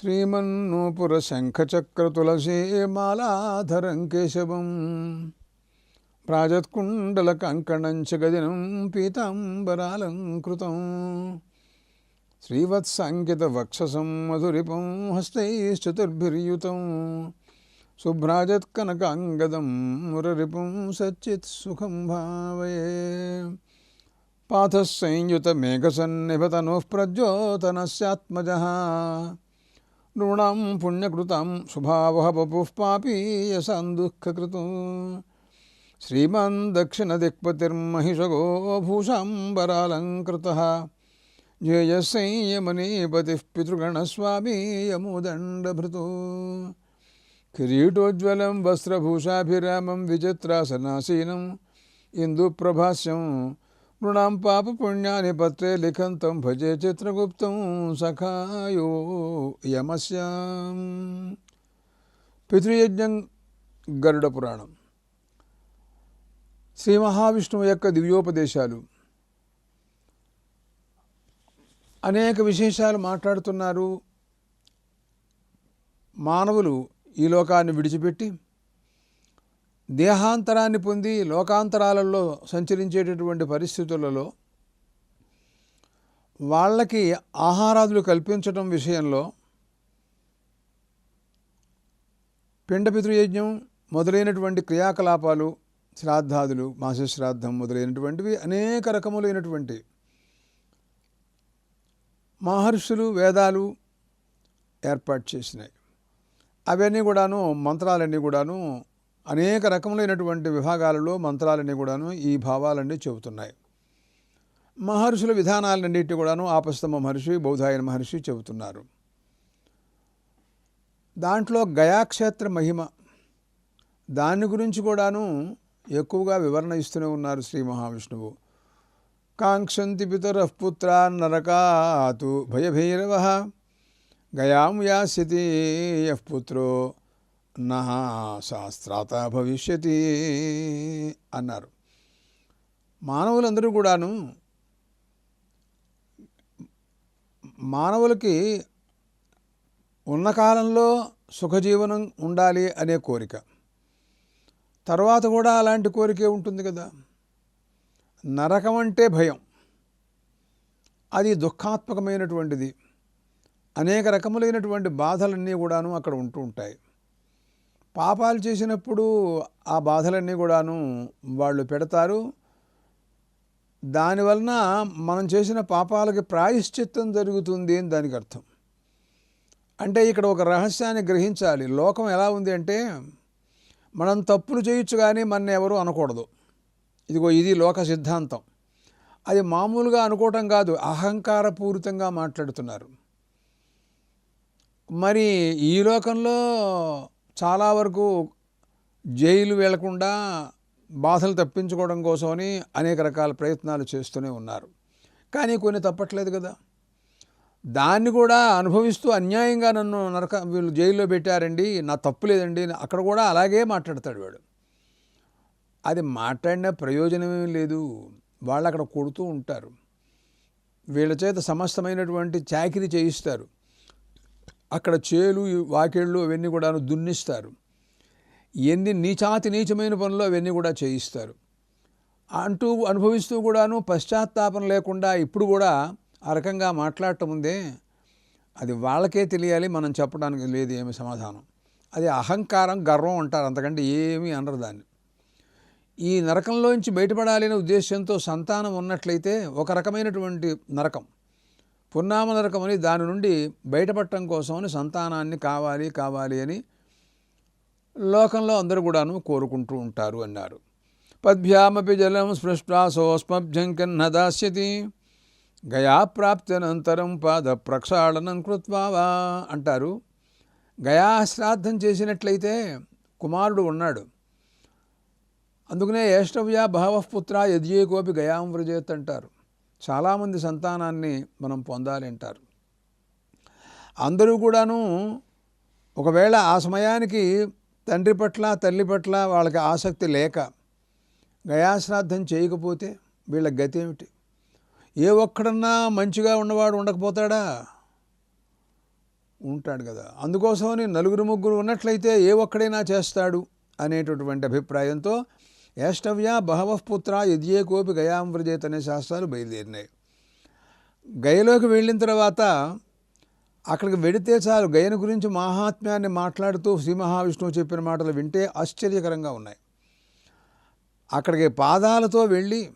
శ్రీమన్నూపుర శంఖచక్రతులసీమాలాధరం కేశవం ప్రాజత్కుండల కంకణంచ గదినం పీతాంబరాలంకృతం. శ్రీవత్సంకిత వక్షసం మధురిపం హస్తైశ్చతుర్భిర్యుతం. శుభ్రాజత్కనకాంగదం మురరిపం సచ్చిత్ సుఖం భావయే. పాథ సంయుత మేఘసన్నిభతనుః ప్రజ్యోతనస్యాత్మజ నృణం పుణ్యకృతం శుభావహ బపుః పాపీయసందుఃఖకృతం శ్రీమన్దక్షిణదిక్పతిర్మహిషగో భూషాంబరాలంకృత జేయసంయమనీపతిః పితృగణస్వామీ యముదండభృతు. కిరీటోజ్వలం వస్త్రభూషాభిరామం విచిత్రాసనాసీనం. ఇందుప్రభాస్యం నృణాం పాప పుణ్యాని పత్రే లిఖంతం భజే చిత్రగుప్తం సఖాయో యమస్యాం పితృయజ్ఞం గరుడ పురాణం శ్రీ మహావిష్ణువు యొక్క దివ్యోపదేశాలు। అనేక విశేషాలు మాట్లాడుతున్నారు। మానవులు ఈ లోకాన్ని విడిచిపెట్టి దేహాంతరాన్ని పొంది లోకాంతరాలలో సంచరించేటటువంటి పరిస్థితులలో వాళ్ళకి ఆహారాదులు కల్పించడం విషయంలో పిండపితృయజ్ఞం మొదలైనటువంటి క్రియాకలాపాలు శ్రాద్ధాదులు మాసశ్రాద్ధం మొదలైనటువంటివి అనేక రకములైనటువంటి మహర్షులు వేదాలు ఏర్పాటు చేసినాయి. అవన్నీ కూడాను మంత్రాలన్నీ కూడాను అనేక రకములైనటువంటి విభాగాలలో మంత్రాలన్నీ కూడాను ఈ భావాలన్నీ చెబుతున్నాయి. మహర్షుల విధానాలన్నిటి కూడాను ఆపస్తమ మహర్షి బౌధాయన మహర్షి చెబుతున్నారు. దాంట్లో గయాక్షేత్ర మహిమ దాని గురించి కూడాను ఎక్కువగా వివరణ ఇస్తూనే ఉన్నారు శ్రీ మహావిష్ణువు. కాంక్షంతి పితర పుత్ర నరకాతు భయభైరవ గయాం యాస్యతి యః నా శాస్త్రాత భవిష్యతి అన్నారు. మానవులందరూ కూడాను మానవులకి ఉన్న కాలంలో సుఖజీవనం ఉండాలి అనే కోరిక. తర్వాత కూడా అలాంటి కోరికే ఉంటుంది కదా. నరకం అంటే భయం. అది దుఃఖాత్మకమైనటువంటిది. అనేక రకములైనటువంటి బాధలన్నీ కూడాను అక్కడ ఉంటూ ఉంటాయి. పాపాలు చేసినప్పుడు ఆ బాధలన్నీ కూడాను వాళ్ళు పెడతారు. దానివలన మనం చేసిన పాపాలకి ప్రాయశ్చిత్తం జరుగుతుంది అని దానికి అర్థం. అంటే ఇక్కడ ఒక రహస్యాన్ని గ్రహించాలి. లోకం ఎలా ఉంది అంటే మనం తప్పులు చేయొచ్చు కానీ మన ఎవరు అనకూడదు. ఇదిగో ఇది లోక సిద్ధాంతం. అది మామూలుగా అనుకోవటం కాదు అహంకారపూరితంగా మాట్లాడుతున్నారు. మరి ఈ లోకంలో చాలా వరకు జైలు వెళ్ళకుండా బాధలు తప్పించుకోవడం కోసమని అనేక రకాల ప్రయత్నాలు చేస్తూనే ఉన్నారు. కానీ కొన్ని తప్పట్లేదు కదా. దాన్ని కూడా అనుభవిస్తూ అన్యాయంగా నన్ను నరక వీళ్ళు జైల్లో పెట్టారండి నా తప్పు లేదండి అక్కడ కూడా అలాగే మాట్లాడతాడు వాడు. అది మాట్లాడిన ప్రయోజనమేం లేదు. వాళ్ళు అక్కడ కొడుతూ ఉంటారు. వీళ్ళ చేత సమస్తమైనటువంటి చాకిరీ చేయిస్తారు. అక్కడ చేలు వాకిళ్ళు అవన్నీ కూడా దున్నిస్తారు. ఎన్ని నీచాతి నీచమైన పనులు అవన్నీ కూడా చేయిస్తారు. అంటూ అనుభవిస్తూ కూడాను పశ్చాత్తాపం లేకుండా ఇప్పుడు కూడా ఆ రకంగా మాట్లాడటం ఉందే అది వాళ్ళకే తెలియాలి మనం చెప్పడానికి లేదు ఏమి సమాధానం. అది అహంకారం గర్వం అంటారు అంతకంటే ఏమీ అనరు దాన్ని. ఈ నరకంలోంచి బయటపడాలనే ఉద్దేశంతో సంతానం ఉన్నట్లయితే ఒక రకమైనటువంటి నరకం. పున్నామ దాని నుండి బయటపడటం కోసమని సంతానాన్ని కావాలి కావాలి అని లోకంలో అందరూ కూడాను కోరుకుంటూ ఉంటారు అన్నారు. పద్భ్యామపి జలం స్పృష్టా సోస్మభ్యం కిన్న దాస్యతి గయా ప్రాప్త్యనంతరం పాద ప్రక్షాళనం కృత్వావా అంటారు. గయా శ్రాద్ధం చేసినట్లయితే కుమారుడు ఉన్నాడు. అందుకనే ఏష్టవ్య భావపుత్ర యజ్ఞేకోపి గయాం వ్రజేత్ అంటారు. చాలామంది సంతానాన్ని మనం పొందాలి అంటారు అందరూ కూడాను ఒకవేళ ఆ సమయానికి తండ్రి పట్ల తల్లి పట్ల వాళ్ళకి ఆసక్తి లేక గయాశ్రాద్ధం చేయకపోతే వీళ్ళ గతి ఏమిటి? ఏ ఒక్కడన్నా మంచిగా ఉన్నవాడు ఉండకపోతాడా? ఉంటాడు కదా. అందుకోసమని నలుగురు ముగ్గురు ఉన్నట్లయితే ఏ ఒక్కడైనా చేస్తాడు అనేటటువంటి అభిప్రాయంతో ఏష్టవ్య బహవ పుత్ర యజ్ఞే కోపి గయాం వ్రజేత్ అనే శాస్త్రాలు బయలుదేరినాయి. గయలోకి వెళ్ళిన తర్వాత అక్కడికి వెడితే చాలు గయను గురించి మహాత్మ్యాన్ని మాట్లాడుతూ శ్రీ మహావిష్ణువు చెప్పిన మాటలు వింటే ఆశ్చర్యకరంగా ఉన్నాయి. అక్కడికి పాదాలతో వెళ్ళి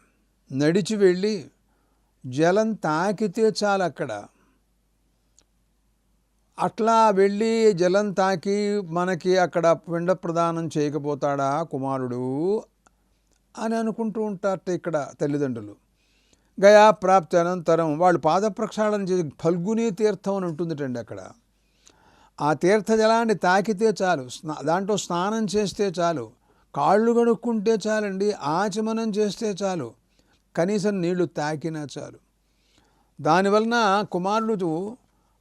నడిచి వెళ్ళి జలం తాకితే చాలు అక్కడ. అట్లా వెళ్ళి జలం తాకి మనకి అక్కడ పిండ ప్రదానం చేయకపోతాడా కుమారుడు? అని అనుకుంటూ ఉంటారట ఇక్కడ తల్లిదండ్రులు. గయా ప్రాప్తి అనంతరం వాళ్ళు పాద ప్రక్షాళన చేసి ఫల్గుని తీర్థం అని ఉంటుందిటండి అక్కడ. ఆ తీర్థ జలాన్ని తాకితే చాలు స్నా దాంట్లో స్నానం చేస్తే చాలు కాళ్ళు కడుక్కుంటే చాలండి ఆచమనం చేస్తే చాలు కనీసం నీళ్ళు తాకినా చాలు. దానివలన కుమారుడు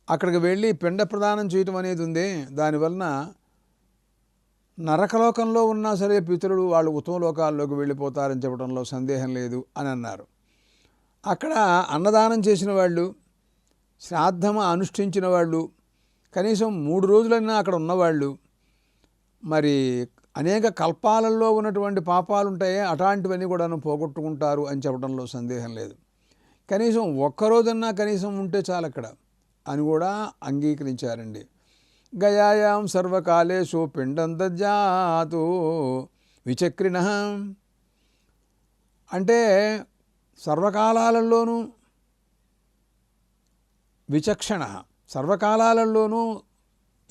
అక్కడికి వెళ్ళి పిండ ప్రదానం చేయటం అనేది ఉంది దానివలన నరకలోకంలో ఉన్నా సరే పితరుడు వాళ్ళు ఉత్తమ లోకాల్లోకి వెళ్ళిపోతారని చెప్పడంలో సందేహం లేదు అని అన్నారు. అక్కడ అన్నదానం చేసిన వాళ్ళు శ్రాద్ధమ అనుష్ఠించిన వాళ్ళు కనీసం మూడు రోజులైనా అక్కడ ఉన్నవాళ్ళు మరి అనేక కల్పాలలో ఉన్నటువంటి పాపాలు ఉంటాయే అట్లాంటివన్నీ కూడాను పోగొట్టుకుంటారు అని చెప్పడంలో సందేహం లేదు. కనీసం ఒక్కరోజన్నా కనీసం ఉంటే చాలు అక్కడ అని కూడా అంగీకరించారండి. గయాయాం సర్వకాలేషు పిండం దజ్జాతు విచక్రిణ. అంటే సర్వకాలాలలోనూ విచక్షణ. సర్వకాలాలలోనూ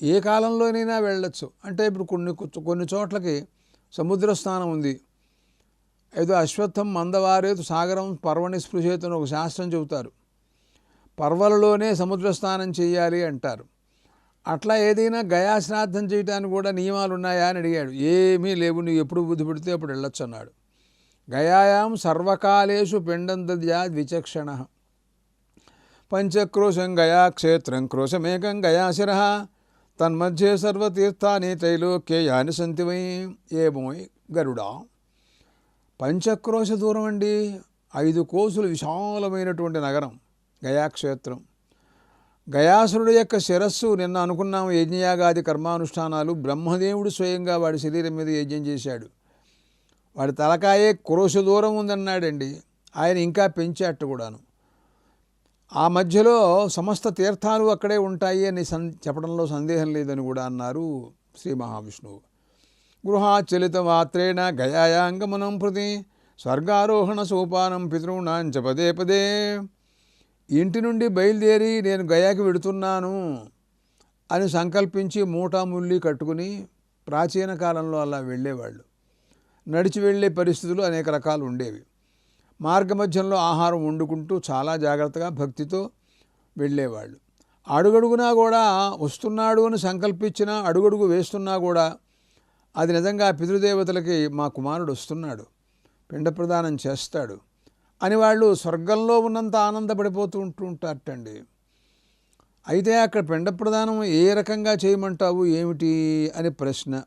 ఏ కాలంలోనైనా వెళ్ళొచ్చు. అంటే ఇప్పుడు కొన్ని కొన్ని చోట్లకి సముద్ర స్నానం ఉంది. ఏదో అశ్వత్థం మందవారేతు సాగరం పర్వణి స్పృశేతు ఒక శాస్త్రం చెబుతారు. పర్వలలోనే సముద్ర స్నానం చేయాలి అంటారు. అట్లా ఏదైనా గయా శ్రాద్ధం చేయడానికి కూడా నియమాలు ఉన్నాయా అని అడిగాడు. ఏమీ లేవు నువ్వు ఎప్పుడు బుద్ధి పెడితే అప్పుడు వెళ్ళొచ్చు అన్నాడు. గయాయాం సర్వకాలేషు పిండం దద్యా విచక్షణ పంచక్రోశం గయా క్షేత్రం క్రోశమేకం గయాశిర తన్మధ్యే సర్వతీర్థాని త్రైలోక్యే యాని సంతి వై ఏమోయ్ గరుడా. పంచక్రోశ దూరం అండి. ఐదు కోసులు విశాలమైనటువంటి నగరం గయాక్షేత్రం గయాసురుడు యొక్క శిరస్సు నిన్న అనుకున్నాము. యజ్ఞయాగాది కర్మానుష్ఠానాలు బ్రహ్మదేవుడు స్వయంగా వాడి శరీరం మీద యజ్ఞం చేశాడు. వాడి తలకాయే క్రోశ దూరం ఉందన్నాడండి. ఆయన ఇంకా పెంచాట కూడాను. ఆ మధ్యలో సమస్త తీర్థాలు అక్కడే ఉంటాయి అని సన్ చెప్పడంలో సందేహం లేదని కూడా అన్నారు శ్రీ మహావిష్ణువు. గృహాచలిత మాత్రేణ గయాయాంగమనం ప్రతి స్వర్గారోహణ సోపానం పితృణాంచ పదే పదే ఇంటి నుండి బయలుదేరి నేను గయాకి వెడుతున్నాను అని సంకల్పించి మూటాముల్లి కట్టుకుని ప్రాచీన కాలంలో అలా వెళ్ళేవాళ్ళు. నడిచి వెళ్ళే పరిస్థితులు అనేక రకాలు ఉండేవి. మార్గమధ్యంలో ఆహారం వండుకుంటూ చాలా జాగ్రత్తగా భక్తితో వెళ్ళేవాళ్ళు. అడుగడుగునా కూడా వస్తున్నాడు అని సంకల్పించినా అడుగడుగు వేస్తున్నా కూడా అది నిజంగా పితృదేవతలకి మా కుమారుడు వస్తున్నాడు. పిండ ప్రదానం చేస్తాడు. అని వాళ్ళు స్వర్గంలో ఉన్నంత ఆనందపడిపోతూ ఉంటూ ఉంటారటండి. అయితే అక్కడ పిండ ప్రదానం ఏ రకంగా చేయమంటావు ఏమిటి అని ప్రశ్న.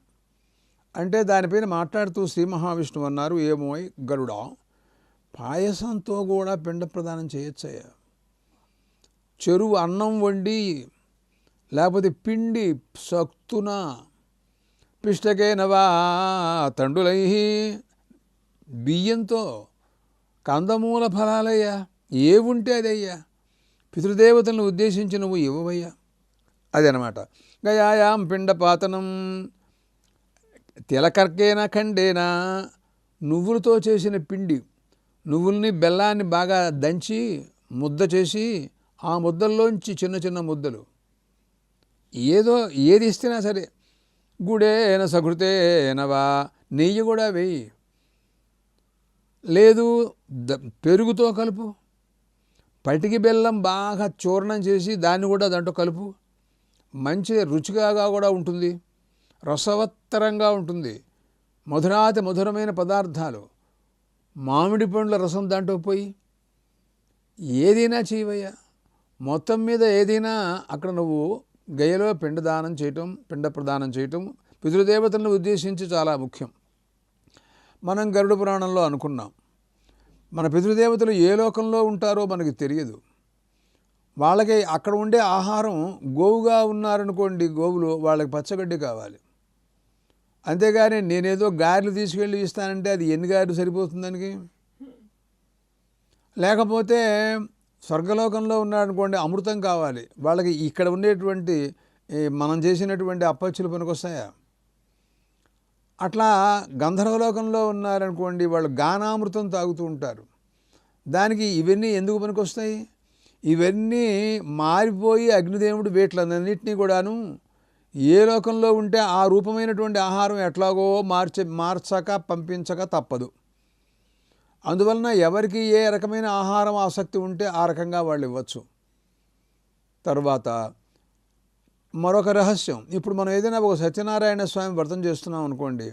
అంటే దానిపైన మాట్లాడుతూ శ్రీ మహావిష్ణువు అన్నారు ఏమో గరుడా పాయసంతో కూడా పిండ ప్రదానం చేయొచ్చయ్యా. చెరువు అన్నం వండి లేకపోతే పిండి సక్తున పిష్టకే నవా తండులై బియ్యంతో కందమూల ఫలాలయ్యా ఏవుంటే అదయ్యా. పితృదేవతలను ఉద్దేశించి నువ్వు ఇవ్వవయ్యా. అదనమాట. గయాయాం పిండపాతనం తిలకర్కేనా ఖండేనా? నువ్వులతో చేసిన పిండి నువ్వుల్ని బెల్లాన్ని బాగా దంచి ముద్ద చేసి ఆ ముద్దల్లోంచి చిన్న చిన్న ముద్దలు. ఏదో ఏది ఇస్తున్నా సరే. గుడేన సకృతేనవా నెయ్యి కూడా వేయి. లేదు ద పెరుగుతో కలుపు. పటికి బెల్లం బాగా చూర్ణం చేసి దాన్ని కూడా దాంట్లో కలుపు. మంచి రుచిగా కూడా ఉంటుంది. రసవత్తరంగా ఉంటుంది. మధురాతి మధురమైన పదార్థాలు. మామిడి పండ్ల రసం దాంట్లో పోయి ఏదైనా చేయవయ్యా. మొత్తం మీద ఏదైనా అక్కడ నువ్వు గయలో పిండదానం చేయటం పిండ ప్రదానం చేయటం పితృదేవతలను ఉద్దేశించి చాలా ముఖ్యం. మనం గరుడ పురాణంలో అనుకున్నాం. మన పితృదేవతలు ఏ లోకంలో ఉంటారో మనకి తెలియదు. వాళ్ళకి అక్కడ ఉండే ఆహారం గోవుగా ఉన్నారనుకోండి గోవులు వాళ్ళకి పచ్చగడ్డి కావాలి. అంతేగాని నేనేదో గారెలు తీసుకెళ్ళి ఇస్తానంటే అది ఎన్ని గారెలు సరిపోతుందానికి లేకపోతే స్వర్గలోకంలో ఉన్నారనుకోండి అమృతం కావాలి. వాళ్ళకి ఇక్కడ ఉండేటువంటి మనం చేసినటువంటి అప్పచ్చులు పనికొస్తాయా? అట్లా గంధర్వలోకంలో ఉన్నారనుకోండి వాళ్ళు గానామృతం తాగుతూ ఉంటారు. దానికి ఇవన్నీ ఎందుకు పనికొస్తాయి? ఇవన్నీ మారిపోయి అగ్నిదేవుడు వీటిలన్నింటినీ కూడాను ఏ లోకంలో ఉంటే ఆ రూపమైనటువంటి ఆహారం ఎట్లాగో మార్చ మార్చక పంపించక తప్పదు. అందువలన ఎవరికి ఏ రకమైన ఆహారం ఆసక్తి ఉంటే ఆ రకంగా వాళ్ళు ఇవ్వచ్చు. తర్వాత మరొక రహస్యం. ఇప్పుడు మనం ఏదైనా ఒక సత్యనారాయణ స్వామి వ్రతం చేస్తున్నాం అనుకోండి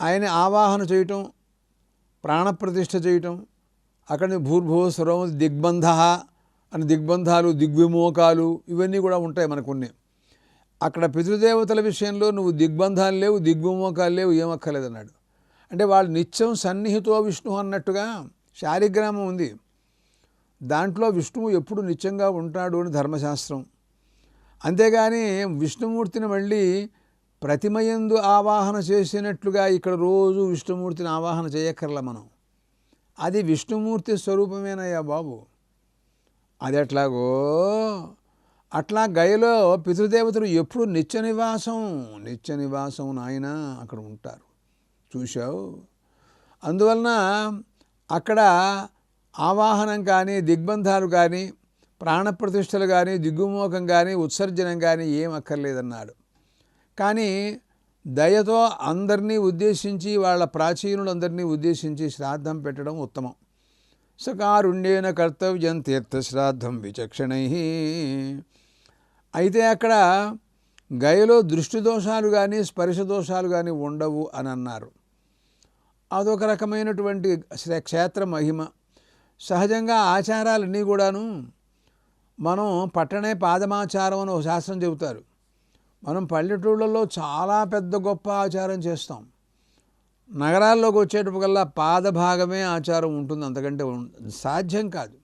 ఆయన ఆవాహన చేయటం ప్రాణప్రతిష్ఠ చేయటం అక్కడి భూర్భువస్వరం దిగ్బంధ అని దిగ్బంధాలు దిగ్విమోకాలు ఇవన్నీ కూడా ఉంటాయి మనకున్ని. అక్కడ పితృదేవతల విషయంలో నువ్వు దిగ్బంధాలు లేవు దిగ్విమోకాలు లేవు ఏమక్కర్లేదన్నాడు. అంటే వాళ్ళు నిత్యం సన్నిహితో విష్ణు అన్నట్టుగా శాలిగ్రామం ఉంది. దాంట్లో విష్ణువు ఎప్పుడు నిత్యంగా ఉంటాడు అని ధర్మశాస్త్రం అంతేగాని విష్ణుమూర్తిని మళ్ళీ ప్రతిమయందు ఆవాహన చేసినట్లుగా ఇక్కడ రోజు విష్ణుమూర్తిని ఆవాహన చేయక్కర్లా మనం. అది విష్ణుమూర్తి స్వరూపమేనయ్యా బాబు. అది ఎట్లాగో అట్లా గయలో పితృదేవతలు ఎప్పుడు నిత్య నివాసం నిత్య నివాసం నాయన అక్కడ ఉంటారు. చూశావు? అందువలన అక్కడ ఆవాహనం కానీ దిగ్బంధాలు కానీ ప్రాణప్రతిష్టలు కానీ దిగ్గుమోకం కానీ ఉత్సర్జనం కానీ ఏం అక్కర్లేదన్నాడు కానీ దయతో అందరినీ ఉద్దేశించి వాళ్ళ ప్రాచీనులందరినీ ఉద్దేశించి శ్రాద్ధం పెట్టడం ఉత్తమం. సకారుణ్యేన కర్తవ్యం తీర్థశ్రాద్ధం విచక్షణై. అయితే అక్కడ గయలో దృష్టి దోషాలు కానీ స్పర్శ దోషాలు కానీ ఉండవు అని అన్నారు అదొక రకమైనటువంటి క్షేత్ర మహిమ. సహజంగా ఆచారాలన్నీ కూడాను మనం పట్టణే పాదమాచారం అని ఒక శాస్త్రం చెబుతారు. మనం పల్లెటూళ్ళలో చాలా పెద్ద గొప్ప ఆచారం చేస్తాం. నగరాల్లోకి వచ్చేటప్పటికల్లా పాదభాగమే ఆచారం ఉంటుంది అంతకంటే సాధ్యం కాదు.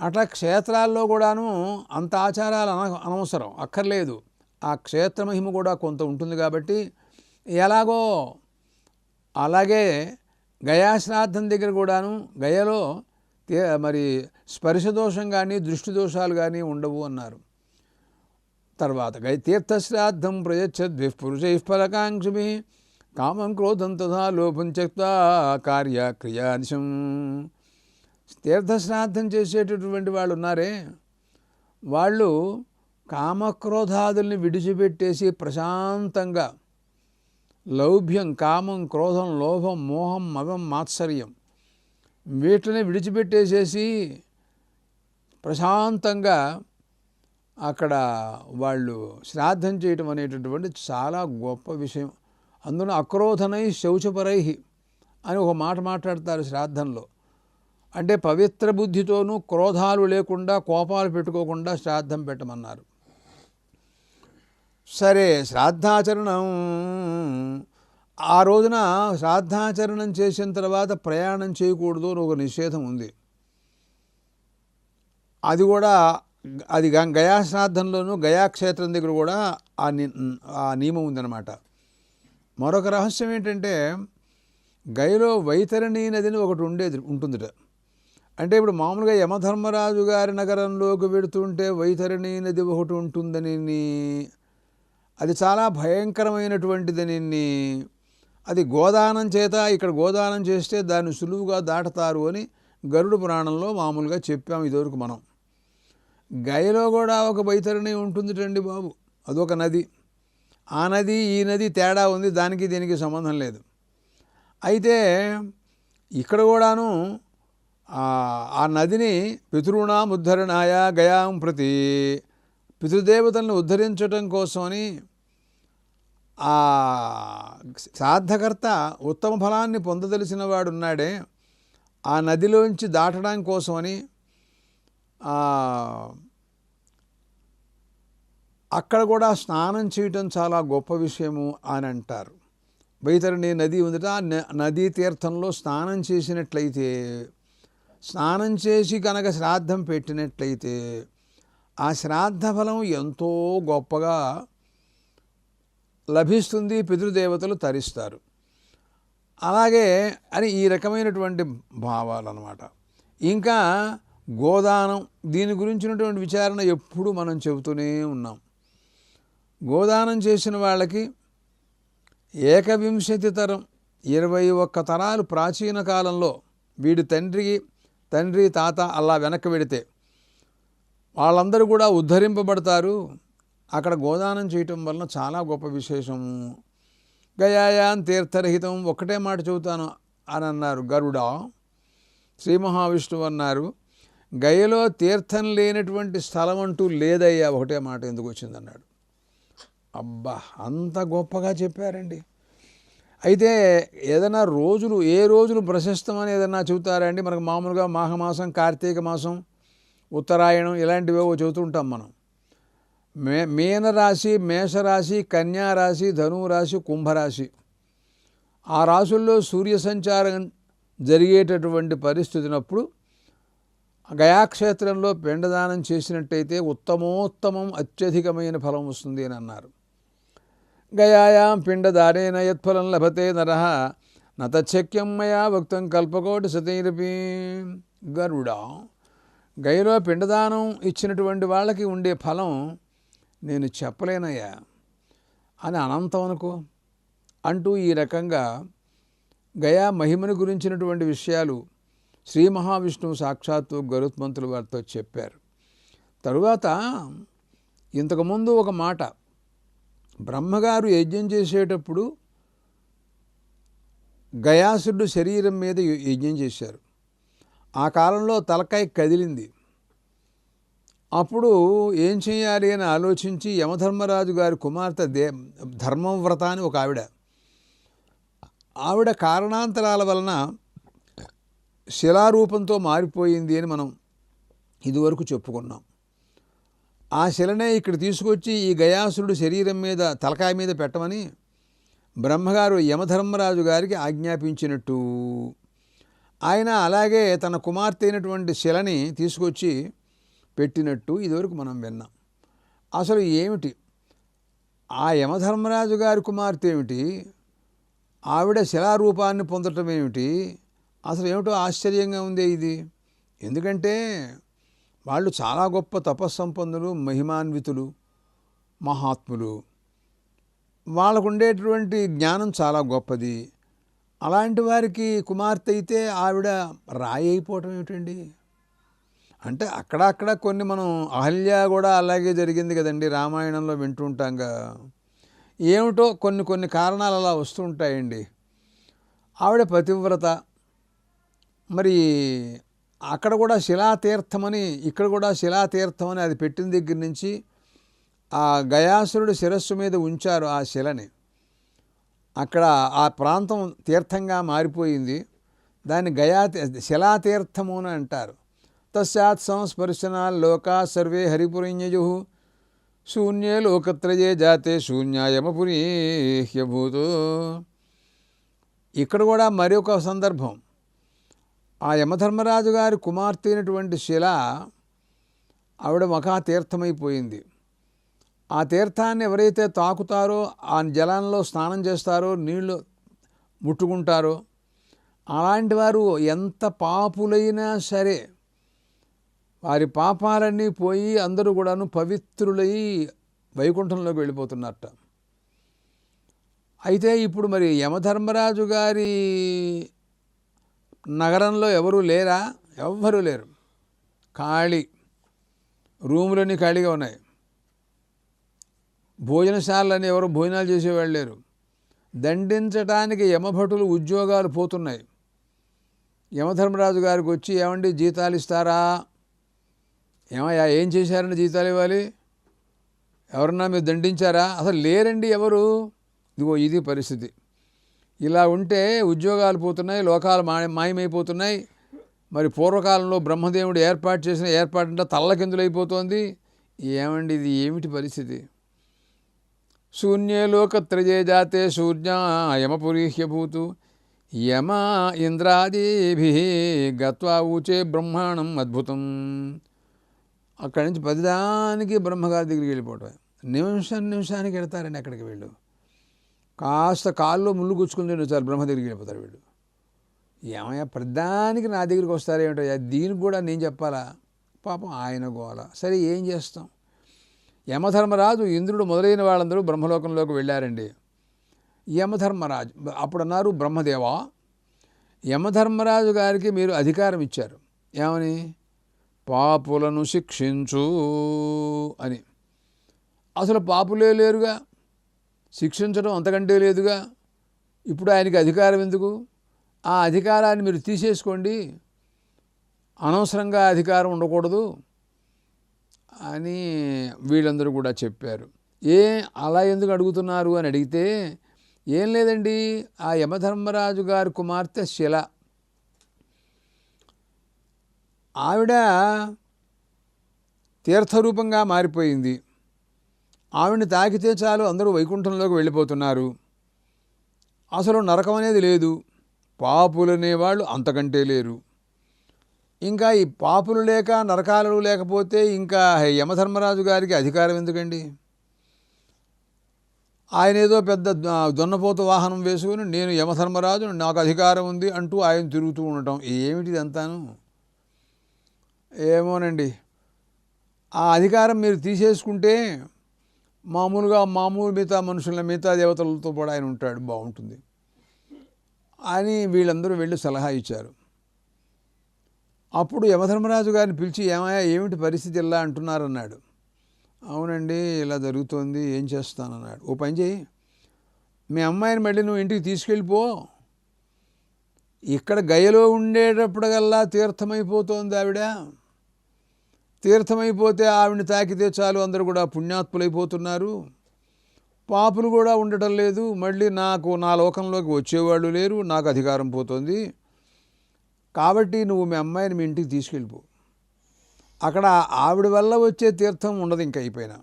అట్లా క్షేత్రాల్లో కూడాను అంత ఆచారాలు అన అనవసరం అక్కర్లేదు. ఆ క్షేత్ర మహిమ కూడా కొంత ఉంటుంది కాబట్టి ఎలాగో అలాగే గయాశ్రాద్ధం దగ్గర కూడాను గయలో మరి స్పర్శ దోషం కానీ దృష్టి దోషాలు కానీ ఉండవు అన్నారు. తర్వాత తీర్థశ్రాద్ధం ప్రయచ్చద్భి పురుషై ఫలకాంక్షి కామం క్రోధం తథా లోపం చెక్తా కార్య తీర్థశ్రాద్ధం చేసేటటువంటి వాళ్ళు ఉన్నారే? వాళ్ళు కామక్రోధాదుల్ని విడిచిపెట్టేసి ప్రశాంతంగా లౌభ్యం కామం క్రోధం లోభం మోహం మదం మాత్సర్యం వీటిని విడిచిపెట్టేసేసి ప్రశాంతంగా అక్కడ వాళ్ళు శ్రాద్ధం చేయటం అనేటటువంటి చాలా గొప్ప విషయం. అందులో అక్రోధనై శౌచపరై అని ఒక మాట మాట్లాడతారు శ్రాద్ధంలో. అంటే పవిత్ర బుద్ధితోనూ క్రోధాలు లేకుండా కోపాలు పెట్టుకోకుండా శ్రాద్ధం పెట్టమన్నారు. సరే శ్రాద్ధాచరణం ఆ రోజున శ్రాద్ధాచరణం చేసిన తర్వాత ప్రయాణం చేయకూడదు అని ఒక నిషేధం ఉంది. అది కూడా అది గయా శ్రాద్ధంలోనూ గయా క్షేత్రం దగ్గర కూడా ఆ ని ఆ నియమం ఉందన్నమాట. మరొక రహస్యం ఏంటంటే గయలో వైతరణి నదిని ఒకటి ఉండేది ఉంటుందిట. అంటే ఇప్పుడు మామూలుగా యమధర్మరాజు గారి నగరంలోకి వెడుతుంటే వైతరణి నది ఒకటి ఉంటుందని అది చాలా భయంకరమైనటువంటిదని అది గోదానం చేత ఇక్కడ గోదానం చేస్తే దాన్ని సులువుగా దాటుతారు అని గరుడు పురాణంలో మామూలుగా చెప్పాం ఇదివరకు మనం. గయలో కూడా ఒక బైతరణి ఉంటుందిటండి బాబు. అదొక నది. ఆ నది ఈ నది తేడా ఉంది దానికి దీనికి సంబంధం లేదు. అయితే ఇక్కడ కూడాను ఆ ఆ నదిని పితృణాం ఉద్ధరణాయ గయాం ప్రతి పితృదేవతలను ఉద్ధరించటం కోసమని ఆ శ్రాద్ధకర్త ఉత్తమ ఫలాన్ని పొందదలిసిన వాడు ఉన్నాడే ఆ నదిలోంచి దాటడం కోసమని అక్కడ కూడా స్నానం చేయటం చాలా గొప్ప విషయము అని అంటారు. బైతరణి నది ఉందిట న- నదీ తీర్థంలో స్నానం చేసినట్లయితే స్నానం చేసి కనుక శ్రాద్ధం పెట్టినట్లయితే ఆ శ్రాద్ధ ఫలం ఎంతో గొప్పగా లభిస్తుంది పితృదేవతలు తరిస్తారు. అలాగే అని ఈ రకమైనటువంటి భావాలు అన్నమాట ఇంకా గోదానం దీని గురించినటువంటి విచారణ ఎప్పుడు మనం చెబుతూనే ఉన్నాం. గోదానం చేసిన వాళ్ళకి ఏకవింశతి తరం ఇరవై ఒక్క తరాలు ప్రాచీన కాలంలో వీడి తండ్రికి తండ్రి తాత అలా వెనక్కి వెడితే వాళ్ళందరూ కూడా ఉద్ధరింపబడతారు. అక్కడ గోదానం చేయటం వలన చాలా గొప్ప విశేషము గయాయాన్ తీర్థరహితం ఒకటే మాట చెబుతాను అని అన్నారు గరుడ. శ్రీ మహావిష్ణువు అన్నారు గయలో తీర్థం లేనటువంటి స్థలం అంటూ లేదయ్యా ఒకటే మాట ఎందుకు వచ్చిందన్నాడు. అబ్బా అంత గొప్పగా చెప్పారండి. అయితే ఏదైనా రోజులు ఏ రోజులు ప్రశస్తమని ఏదైనా చెబుతారండి మనకు మామూలుగా మాఘమాసం కార్తీక మాసం ఉత్తరాయణం ఇలాంటివేవో చెబుతుంటాం మనం. మే మీనరాశి మేషరాశి కన్యారాశి ధనురాశి కుంభరాశి. ఆ రాశుల్లో సూర్య సంచారం జరిగేటటువంటి పరిస్థితినప్పుడు గయాక్షేత్రంలో పిండదానం చేసినట్టయితే ఉత్తమోత్తమం అత్యధికమైన ఫలం వస్తుంది అని అన్నారు. గయాయాం పిండదానేన యత్ఫలం లభతే నర నతశక్యం మయా భక్తం కల్పకోటి సతైరపి గరుడా. గయలో పిండదానం ఇచ్చినటువంటి వాళ్ళకి ఉండే ఫలం నేను చెప్పలేనయ్యా అని అనంతం అనుకో. అంటూ ఈ రకంగా గయా మహిమను గురించినటువంటి విషయాలు శ్రీ మహావిష్ణువు సాక్షాత్తు గరుత్మంతులు వారితో చెప్పారు. తరువాత ఇంతకుముందు ఒక మాట బ్రహ్మగారు యజ్ఞం చేసేటప్పుడు గయాసుడు శరీరం మీద యజ్ఞం చేశారు. ఆ కాలంలో తలకాయ కదిలింది. అప్పుడు ఏం చేయాలి అని ఆలోచించి యమధర్మరాజు గారి కుమార్తె దే ధర్మవ్రత అని ఒక ఆవిడ. ఆవిడ కారణాంతరాల వలన శిలారూపంతో మారిపోయింది అని మనం ఇదివరకు చెప్పుకున్నాం. ఆ శిలనే ఇక్కడ తీసుకొచ్చి ఈ గయాసురుడు శరీరం మీద తలకాయ మీద పెట్టమని బ్రహ్మగారు యమధర్మరాజు గారికి ఆజ్ఞాపించినట్టు. ఆయన అలాగే తన కుమార్తె అయినటువంటి శిలని తీసుకొచ్చి పెట్టినట్టు ఇదివరకు మనం విన్నాం. అసలు ఏమిటి? ఆ యమధర్మరాజు గారి కుమార్తె ఏమిటి? ఆవిడ శిలారూపాన్ని పొందటం ఏమిటి? అసలు ఏమిటో ఆశ్చర్యంగా ఉంది ఇది. ఎందుకంటే వాళ్ళు చాలా గొప్ప తపస్సంపన్నులు మహిమాన్వితులు మహాత్ములు. వాళ్ళకు ఉండేటువంటి జ్ఞానం చాలా గొప్పది. అలాంటి వారికి కుమార్తె అయితే ఆవిడ రాయి అయిపోవటం ఏమిటండి? అంటే అక్కడక్కడ కొన్ని మనం అహల్య కూడా అలాగే జరిగింది కదండి. రామాయణంలో వింటుంటాంగా. ఏమిటో కొన్ని కొన్ని కారణాలు అలా వస్తుంటాయండి. ఆవిడ పతివ్రత. మరి అక్కడ కూడా శిలాతీర్థమని ఇక్కడ కూడా శిలాతీర్థమని అది పెట్టిన దగ్గర నుంచి ఆ గయాసురుడు శిరస్సు మీద ఉంచారు ఆ శిలని. అక్కడ ఆ ప్రాంతం తీర్థంగా మారిపోయింది. దాన్ని గయా శిలాతీర్థము అని అంటారు. తస్యాత్ సంస్పర్శన లోకా సర్వే హరిపురిణ్యజు శూన్యే లోకత్రయే జాతే శూన్యాయమపురీహ్యభూతు ఇక్కడ కూడా మరొక సందర్భం. ఆ యమధర్మరాజు గారి కుమార్తె అయినటువంటి శిల ఆవిడ మఖా తీర్థమైపోయింది ఆ తీర్థాన్ని ఎవరైతే తాకుతారో ఆ జలంలో స్నానం చేస్తారో నీళ్ళు ముట్టుకుంటారో అలాంటి వారు ఎంత పాపులైనా సరే వారి పాపాలన్నీ పోయి అందరూ కూడాను పవిత్రులై వైకుంఠంలోకి వెళ్ళిపోతున్నట్ట అయితే ఇప్పుడు మరి యమధర్మరాజు గారి నగరంలో ఎవరు లేరా? ఎవ్వరూ లేరు. ఖాళీ. రూములన్నీ ఖాళీగా ఉన్నాయి. భోజనశాలని ఎవరు భోజనాలు చేసేవాళ్ళు లేరు. దండించడానికి యమభటులు ఉద్యోగాలు పోతున్నాయి. యమధర్మరాజు గారికి వచ్చి ఏమండి జీతాలు ఇస్తారా? ఏమయ్యా ఏం చేశారని జీతాలు ఇవ్వాలి? ఎవరన్నా మీరు దండించారా? అసలు లేరండి ఎవరు? ఇదిగో ఇది పరిస్థితి. ఇలా ఉంటే ఉద్యోగాలు పోతున్నాయి లోకాలు మా మాయమైపోతున్నాయి. మరి పూర్వకాలంలో బ్రహ్మదేవుడు ఏర్పాటు చేసిన ఏర్పాటు అంటే తల్లకిందులైపోతోంది. ఏమండి ఇది? ఏమిటి పరిస్థితి? శూన్యే లోకత్రజే జాతే శూన్య యమపురీహ్యభూతు. యమ ఇంద్రాదిభి గత్వా ఊచే బ్రహ్మాండం అద్భుతం. అక్కడి నుంచి పదిదానికి బ్రహ్మగారి దగ్గరికి వెళ్ళిపోవటం నిమిషం నిమిషానికి వెళ్తారండి అక్కడికి వీళ్ళు. కాస్త కాల్లో ముళ్ళు గుచ్చుకుని చాలు బ్రహ్మ దగ్గరికి వెళ్ళిపోతారు వీళ్ళు. ఏమయ్యా ప్రధానికి నా దగ్గరికి వస్తారేమిటో దీనికి కూడా నేను చెప్పాలా? పాపం ఆయన గోల. సరే ఏం చేస్తాం? యమధర్మరాజు ఇంద్రుడు మొదలైన వాళ్ళందరూ బ్రహ్మలోకంలోకి వెళ్ళారండి. యమధర్మరాజు అప్పుడు అన్నారు బ్రహ్మదేవ యమధర్మరాజు గారికి మీరు అధికారం ఇచ్చారు. ఏమని? పాపులను శిక్షించు అని. అసలు పాపులే లేరుగా? శిక్షించడం అంతకంటే లేదుగా? ఇప్పుడు ఆయనకి అధికారం ఎందుకు? ఆ అధికారాన్ని మీరు తీసేసుకోండి. అనవసరంగా అధికారం ఉండకూడదు అని వీళ్ళందరూ కూడా చెప్పారు. ఏ అలా ఎందుకు అడుగుతున్నారు అని అడిగితే ఏం లేదండి ఆ యమధర్మరాజు గారి కుమార్తె శిల ఆవిడ తీర్థరూపంగా మారిపోయింది. ఆవిడని తాకితే చాలు అందరూ వైకుంఠంలోకి వెళ్ళిపోతున్నారు. అసలు నరకం అనేది లేదు. పాపులు అనేవాళ్ళు అంతకంటే లేరు. ఇంకా ఈ పాపులు లేక నరకాలు లేకపోతే ఇంకా యమధర్మరాజు గారికి అధికారం ఎందుకండి? ఆయన ఏదో పెద్ద దొన్నపోత వాహనం వేసుకుని నేను యమధర్మరాజు నాకు అధికారం ఉంది అంటూ ఆయన తిరుగుతూ ఉండటం. ఏమిటిది అంతాను ఏమోనండి. ఆ అధికారం మీరు తీసేసుకుంటే మామూలుగా మామూలు మిగతా మనుషుల మిగతా దేవతలతో కూడా ఆయన ఉంటాడు బాగుంటుంది. అని వీళ్ళందరూ వెళ్ళి సలహా ఇచ్చారు. అప్పుడు యమధర్మరాజు గారిని పిలిచి ఏమయ్యా ఏమిటి పరిస్థితి? ఇలా అంటున్నారన్నాడు. అవునండి ఇలా జరుగుతోంది ఏం చేస్తానన్నాడు. ఓ పని చేయి. మీ అమ్మాయిని మళ్ళీ నువ్వు ఇంటికి తీసుకెళ్ళిపో. ఇక్కడ గయలో ఉండేటప్పుడల్లా తీర్థమైపోతోంది ఆవిడ. తీర్థమైపోతే ఆవిడని తాకితే చాలు అందరూ కూడా పుణ్యాత్ములైపోతున్నారు. పాపులు కూడా ఉండటం లేదు మళ్ళీ నాకు నా లోకంలోకి వచ్చేవాళ్ళు లేరు నాకు అధికారం పోతుంది. కాబట్టి నువ్వు మీ అమ్మాయిని మీ ఇంటికి తీసుకెళ్ళిపో. అక్కడ ఆవిడ వల్ల వచ్చే తీర్థం ఉండదు ఇంక అయిపోయినా.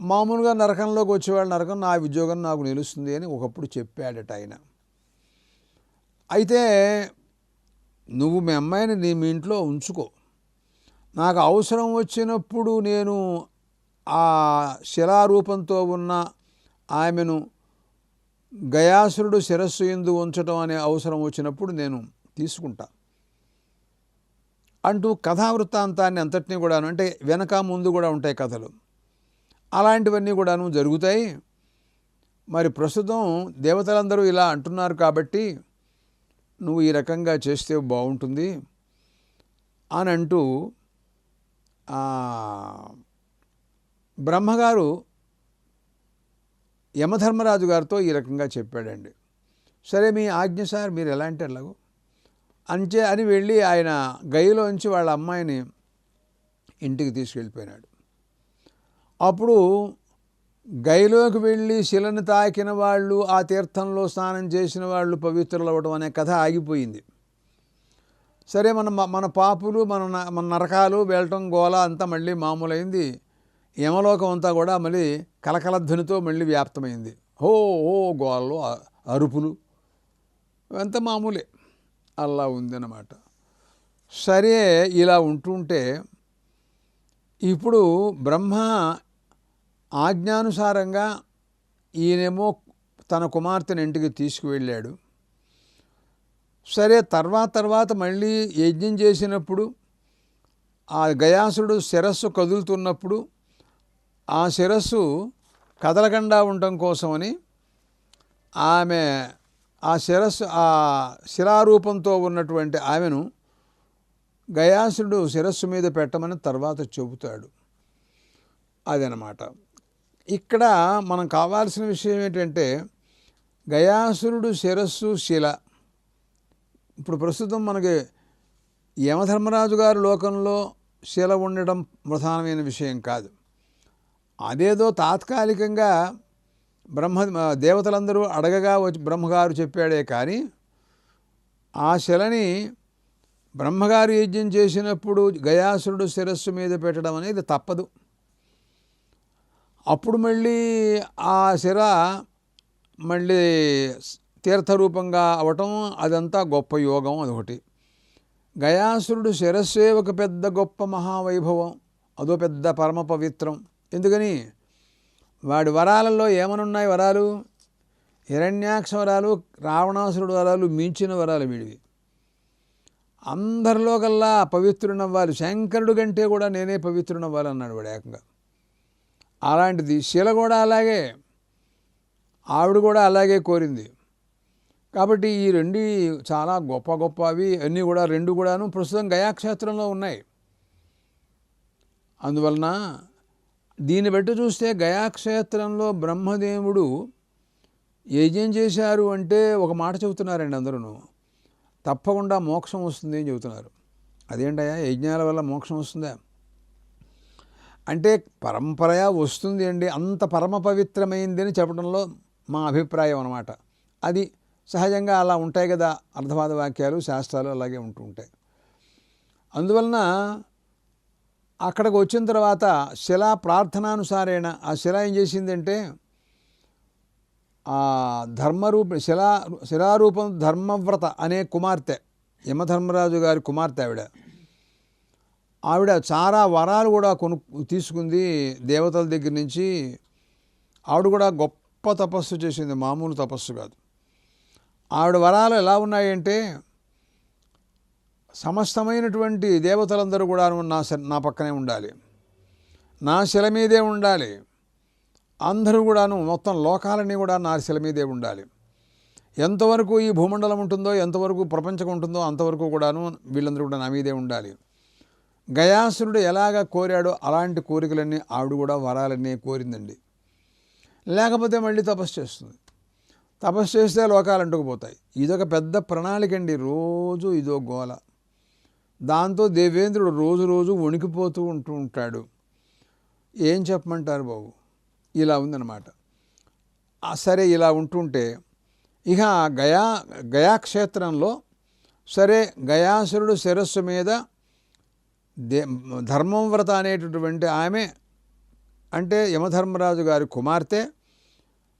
మామూలుగా నరకంలోకి వచ్చేవాళ్ళు నరకం నా ఉద్యోగం నాకు నిలుస్తుంది అని ఒకప్పుడు చెప్పాడట ఆయన. అయితే నువ్వు మీ అమ్మాయిని నీ మీ ఇంట్లో ఉంచుకో. నాకు అవసరం వచ్చినప్పుడు నేను ఆ శిలారూపంతో ఉన్న ఆమెను గయాసురుడు శిరస్సు ఎందు ఉంచటం అనే అవసరం వచ్చినప్పుడు నేను తీసుకుంటా. అంటూ కథావృత్తాంతాన్ని అంతటినీ కూడాను అంటే వెనక ముందు కూడా ఉంటాయి కథలు. అలాంటివన్నీ కూడాను జరుగుతాయి. మరి ప్రస్తుతం దేవతలందరూ ఇలా అంటున్నారు కాబట్టి నువ్వు ఈ రకంగా చేస్తే బాగుంటుంది. అని అంటూ బ్రహ్మగారు యమధర్మరాజు గారితో ఈ రకంగా చెప్పాడండి. సరే మీ ఆజ్ఞ సార్ మీరు ఎలా అంటే ఎలాగో. అంచే అని వెళ్ళి ఆయన గైలోంచి వాళ్ళ అమ్మాయిని ఇంటికి తీసుకెళ్ళిపోయినాడు. అప్పుడు గైలోకి వెళ్ళి శిలను తాకిన వాళ్ళు ఆ తీర్థంలో స్నానం చేసిన వాళ్ళు పవిత్రులు అవ్వడం అనే కథ ఆగిపోయింది. సరే మన మన పాపులు మన మన నరకాలు వెళ్ళటం గోల అంతా మళ్ళీ మామూలైంది. యమలోకం అంతా కూడా మళ్ళీ కలకలధ్వనితో మళ్ళీ వ్యాప్తమైంది. హో ఓ గోళ్ళు అరుపులు. అంత మామూలే. అలా ఉందన్నమాట. సరే ఇలా ఉంటుంటే ఇప్పుడు బ్రహ్మ ఆజ్ఞానుసారంగా ఈయనేమో తన కుమార్తెను ఇంటికి తీసుకువెళ్ళాడు. సరే తర్వాత తర్వాత మళ్ళీ యజ్ఞం చేసినప్పుడు ఆ గయాసుడు శిరస్సు కదులుతున్నప్పుడు ఆ శిరస్సు కదలకుండా ఉండటం కోసమని ఆమె ఆ శిరస్సు ఆ శిలారూపంతో ఉన్నటువంటి ఆమెను గయాసుడు శిరస్సు మీద పెట్టమని తర్వాత చెబుతాడు. అదనమాట. ఇక్కడ మనం కావాల్సిన విషయం ఏంటంటే గయాసురుడు శిరస్సు శిల ఇప్పుడు ప్రస్తుతం మనకి యమధర్మరాజు గారు లోకంలో శిల ఉండడం ప్రధానమైన విషయం కాదు. అదేదో తాత్కాలికంగా బ్రహ్మ దేవతలందరూ అడగగా వచ్చి బ్రహ్మగారు చెప్పాడే కానీ ఆ శిలని బ్రహ్మగారు యజ్ఞం చేసినప్పుడు గయాసురుడు శిరస్సు మీద పెట్టడం అనేది తప్పదు. అప్పుడు మళ్ళీ ఆ శిర మళ్ళీ తీర్థరూపంగా అవటం అదంతా గొప్ప యోగం అదొకటి. గయాసురుడు శిరస్సే ఒక పెద్ద గొప్ప మహావైభవం అదో పెద్ద పరమ పవిత్రం. ఎందుకని? వాడి వరాలలో ఏమనున్నాయి వరాలు? హిరణ్యాక్ష వరాలు రావణాసురుడు వరాలు మించిన వరాలు వీడివి. అందరిలో కల్లా పవిత్రునవ్వాలి. శంకరుడు కంటే కూడా నేనే పవిత్రునవ్వాలి అన్నాడు వాడు ఏకంగా. అలాంటిది శిల కూడా అలాగే ఆవిడ కూడా అలాగే కోరింది. కాబట్టి ఈ రెండు చాలా గొప్ప గొప్ప అవి అన్నీ కూడా రెండు కూడాను ప్రస్తుతం గయాక్షేత్రంలో ఉన్నాయి. అందువలన దీన్ని బట్టి చూస్తే గయాక్షేత్రంలో బ్రహ్మదేవుడు యజ్ఞం చేశారు అంటే ఒక మాట చెబుతున్నారండి అందరూ తప్పకుండా మోక్షం వస్తుంది అని చెబుతున్నారు. అదేంటయ్యా? యజ్ఞాల వల్ల మోక్షం వస్తుందా? అంటే పరంపరయా వస్తుంది అండి అంత పరమ పవిత్రమైంది అని చెప్పడంలో మా అభిప్రాయం అనమాట అది సహజంగా అలా ఉంటాయి కదా అర్థవాద వాక్యాలు శాస్త్రాలు అలాగే ఉంటూ ఉంటాయి. అందువలన అక్కడికి వచ్చిన తర్వాత శిలా ప్రార్థనానుసారేణ ఆ శిల ఏం చేసిందంటే ఆ ధర్మరూప శిలా శిలారూపం ధర్మవ్రత అనే కుమార్తె యమధర్మరాజు గారి కుమార్తె ఆవిడ. ఆవిడ చాలా వరాలు కూడా కొను తీసుకుంది దేవతల దగ్గర నుంచి. ఆవిడ కూడా గొప్ప తపస్సు చేసింది మామూలు తపస్సు కాదు. ఆవిడ వరాలు ఎలా ఉన్నాయంటే సమస్తమైనటువంటి దేవతలందరూ కూడా నా నా పక్కనే ఉండాలి. నా శిల మీదే ఉండాలి. అందరూ కూడాను మొత్తం లోకాలన్నీ కూడా నా శిల మీదే ఉండాలి. ఎంతవరకు ఈ భూమండలం ఉంటుందో ఎంతవరకు ప్రపంచం ఉంటుందో అంతవరకు కూడాను వీళ్ళందరూ కూడా నా మీదే ఉండాలి. గయాసురుడు ఎలాగ కోరాడో అలాంటి కోరికలన్నీ ఆవిడ కూడా వరాలన్నీ కోరిందండి. లేకపోతే మళ్ళీ తపస్సు చేస్తుంది. తపస్సు చేస్తే లోకాలు అంటుకుపోతాయి ఇదొక పెద్ద ప్రణాళిక అండి. రోజు ఇదో గోల. దాంతో దేవేంద్రుడు రోజు రోజు వణికిపోతూ ఉంటూ ఉంటాడు. ఏం చెప్పమంటారు బాబు? ఇలా ఉందన్నమాట. సరే ఇలా ఉంటుంటే ఇక గయా గయాక్షేత్రంలో సరే గయాసురుడు శిరస్సు మీద దే ధర్మం వ్రత అనేటటువంటి ఆమె అంటే యమధర్మరాజు గారి కుమార్తె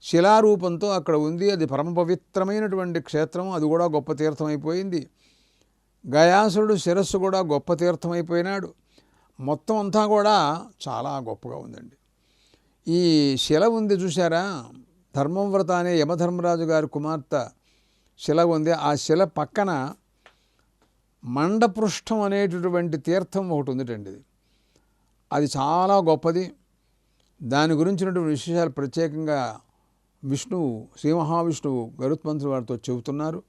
శిలారూపంతో అక్కడ ఉంది. అది పరమ పవిత్రమైనటువంటి క్షేత్రం. అది కూడా గొప్ప తీర్థం అయిపోయింది గయాసురుడు శిరస్సు కూడా గొప్ప తీర్థమైపోయినాడు. మొత్తం అంతా కూడా చాలా గొప్పగా ఉందండి. ఈ శిల ఉంది చూసారా ధర్మవ్రత అనే యమధర్మరాజు గారి కుమార్తె శిల ఉంది. ఆ శిల పక్కన మండపృష్ఠం అనేటటువంటి తీర్థం ఒకటి ఉందిటండి ఇది. అది చాలా గొప్పది. దాని గురించినటువంటి విశేషాలు ప్రత్యేకంగా విష్ణువు శ్రీ మహావిష్ణువు గరుత్మంతుడు వారితో చెబుతున్నారు.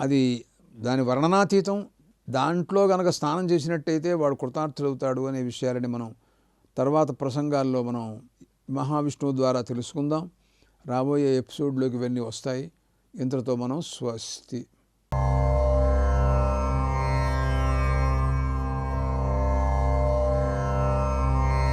అది దాని వర్ణనాతీతం. దాంట్లో గనక స్నానం చేసినట్టయితే వాడు కృతార్థుడవుతాడు అనే విషయాలని మనం తర్వాత ప్రసంగాల్లో మనం మహావిష్ణువు ద్వారా తెలుసుకుందాం. రాబోయే ఎపిసోడ్లోకి ఇవన్నీ వస్తాయి. ఇంతతో మనం స్వస్తి.